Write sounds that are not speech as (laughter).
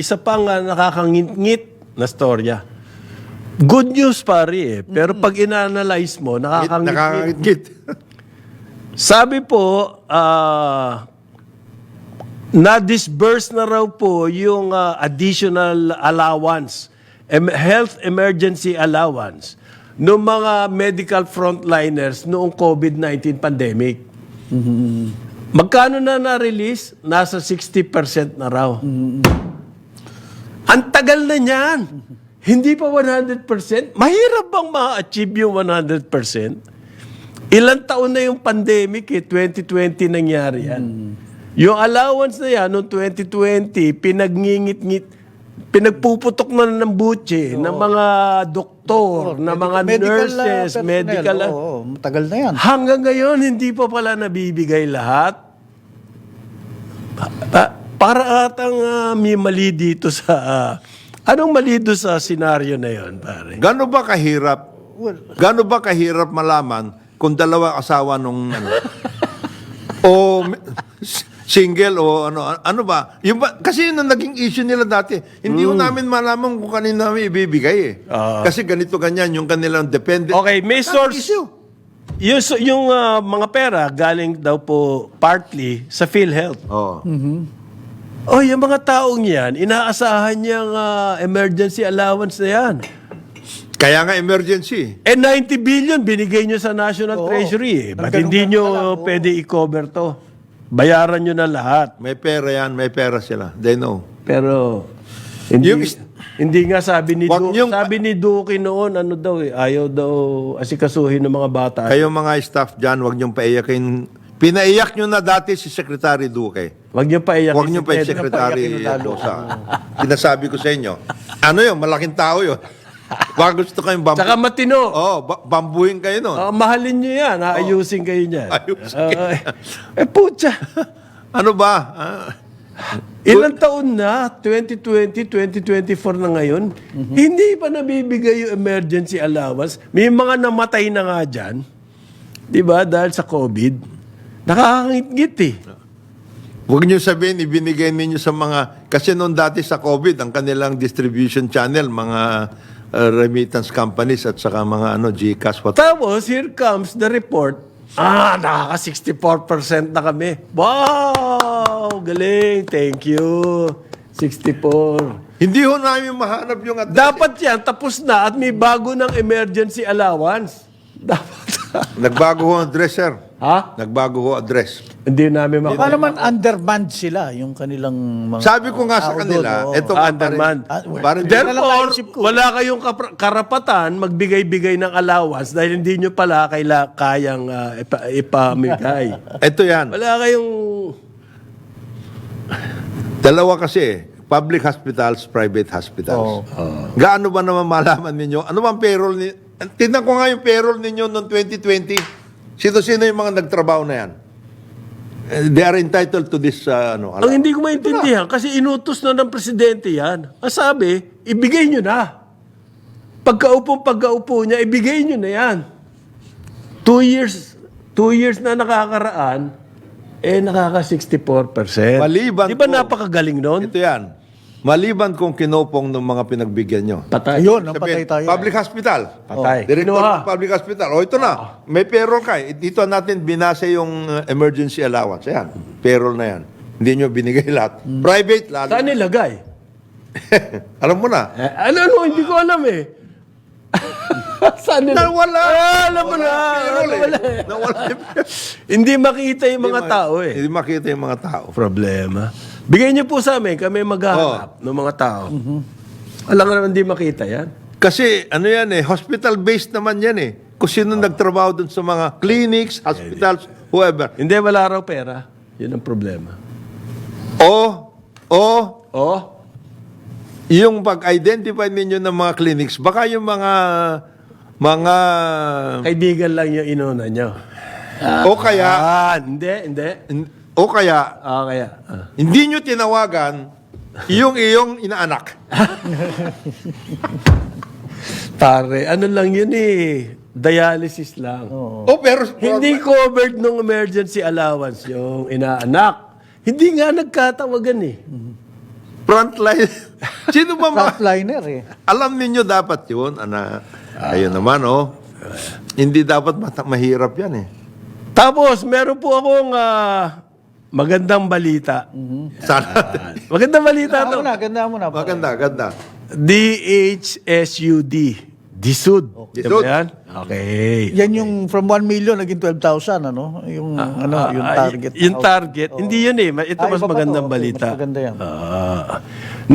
isa pang uh, nakakangit na storya. Good news pare eh. Pero pag ina-analyze mo, nakakangit Nakakangit. Sabi po, ah, na-disburse na raw po yung ah, additional allowance, em- health emergency allowance, ng mga medical frontliners noong COVID-19 pandemic. Magkano na na-release? Nasa 60% na raw. Ang tagal na niyan. Hindi pa 100%. Mahirap bang ma-achieve yung 100%? Ilang taon na yung pandemic eh, 2020 nangyari yan. Yung allowance na yan, noong 2020, pinagningit-ngit, pinagpuputok na ng butche ng mga doktor, ng mga nurses, uh, personnel. medical. Oo, matagal na yan. Hanggang ngayon, hindi pa pala nabibigay lahat. Pa- pa- para atang ah, may mali dito sa... ah, anong mali doon sa senaryo na yon pare? Gano ba kahirap? Gano ba kahirap malaman kung dalawa asawa nung ano? (laughs) o single o ano ano ba? Yung ba kasi yun ang naging issue nila dati. Hindi ko namin malaman kung kanino namin ibibigay eh. Ah. kasi ganito ganyan yung kanilang dependent. Okay, may source... issue. Yung, yung ah, mga pera galing daw po partly sa PhilHealth. Oh. Oh, yung mga taong yan, inaasahan niyang ah, emergency allowance na yan. Kaya nga emergency. Eh, 90 billion binigay nyo sa National Oo. Treasury. Eh. Ba't hindi lang, oo. pwede i-cover to? Bayaran nyo na lahat. May pera yan, may pera sila. They know. Pero, hindi, Yung is- hindi nga sabi ni Wag Duke, niyong- sabi ni Duque noon, ano daw eh, ayaw daw asikasuhin ng mga bata. Kayo mga staff dyan, huwag niyong paiyakin. Pinaiyak niyo na dati si Secretary Duque. Wag niyo pa iyak. Huwag niyo pa yung. Secretary. Bosa. Sinasabi ko sa inyo. Ano yun? Malaking tao yun. Wag gusto kayong bambu. Tsaka matino. oh, ba- bambuhin kayo nun. Ah, mahalin nyo yan. Aayusin kayo niyan. Ayusin Ah, eh, putya. Ano ba? Ah, Ilang taon na? 2020, 2024 na ngayon. Hindi pa nabibigay yung emergency allowance. May mga namatay na nga dyan. Di ba? Dahil sa COVID. Nakakangit-ngit eh. Huwag niyo sabihin, ibinigay ninyo sa mga... Kasi noon dati sa COVID, ang kanilang distribution channel, mga uh, remittance companies at saka mga ano, GCash, what Tapos, here comes the report. Ah, nakaka-64% na kami. Wow! Galing. Thank you. 64. Hindi ho namin mahanap yung address. Dapat yan, tapos na at may bago ng emergency allowance. (laughs) Dapat. Nagbago ho ang address, sir. Ha? Nagbago ho address. Hindi namin Baka naman undermanned sila, yung kanilang mga... Sabi ko nga sa tao kanila, oo. ito Ah, undermanned. Ah, well, Parang Therefore, ko. wala kayong kapra- karapatan magbigay-bigay ng allowance dahil hindi nyo pala kaila kayang ah, ipa- ipamigay. (laughs) ito yan. wala kayong... Dalawa kasi, public hospitals, private hospitals. Gaano ba naman malaman ninyo? Ano bang payroll ni... Tingnan ko nga yung payroll ninyo noong 2020. Sino-sino yung mga nagtrabaho na yan? Eh, They are entitled to this, uh, ano, Ang hindi ko maintindihan, kasi inutos na ng presidente yan. Ang sabi, ibigay nyo na. Pagkaupo, pagkaupo niya, ibigay nyo na yan. Two years, two years na nakakaraan, eh nakaka-64%. Maliban Di ba po- napakagaling nun? Ito yan. Maliban kung kinopong ng mga pinagbigyan nyo. Patay. Ayun, ang Sabihin, patay tayo. Public hospital. Patay. Director Kinuha. ng public hospital. O ito na, may payroll ka. eh. Dito natin binase yung uh, emergency allowance. Ayan, payroll na yan. Hindi nyo binigay (laughs) lahat. Private, lalo. Saan nilagay? (laughs) Alam mo na. Eh, ano, ano, hindi ko alam eh. (laughs) Saan nila? Nawala. Ah, alam mo na. Payroll eh. Nawala eh. Nawala yung Hindi makita yung mga tao eh. Hindi makita yung mga tao. Problema. Bigay niyo po sa amin, kami maghahanap ng mga tao. Alam nga naman hindi makita yan. Kasi ano yan eh, hospital-based naman yan eh. Kung sino nagtrabaho dun sa mga clinics, hospitals, whoever. Hindi, wala raw pera. Yun ang problema. O, o, Oh, yung pag-identify ninyo ng mga clinics, baka yung mga, mga, kaibigan lang yung inuna nyo. o kaya, Ah, hindi, hindi. O kaya, Ah, kaya. ah. hindi nyo tinawagan yung iyong inaanak. (laughs) Pare, ano lang yun eh. Dialysis lang. O pero, Hindi covered nung emergency allowance yung inaanak. Hindi nga nagkatawagan eh. Frontline. (laughs) Sino ba ma- Frontliner eh. Alam ninyo dapat yun, ana. Ayun naman, oh. Hindi dapat mata- mahirap yan eh. Tapos, meron po akong ah, magandang balita. Sana. Magandang balita Ganda to. mo na, ganda mo na. Maganda, ganda. DHSUD. Disud. Disud. Diba yan? Okay. Yan yung from 1 million naging 12,000 ano? Yung ano, yung Ah, target. y- yung target. Hindi yun eh. Ito Ah, mas magandang Okay, balita. mas maganda yan. Ah.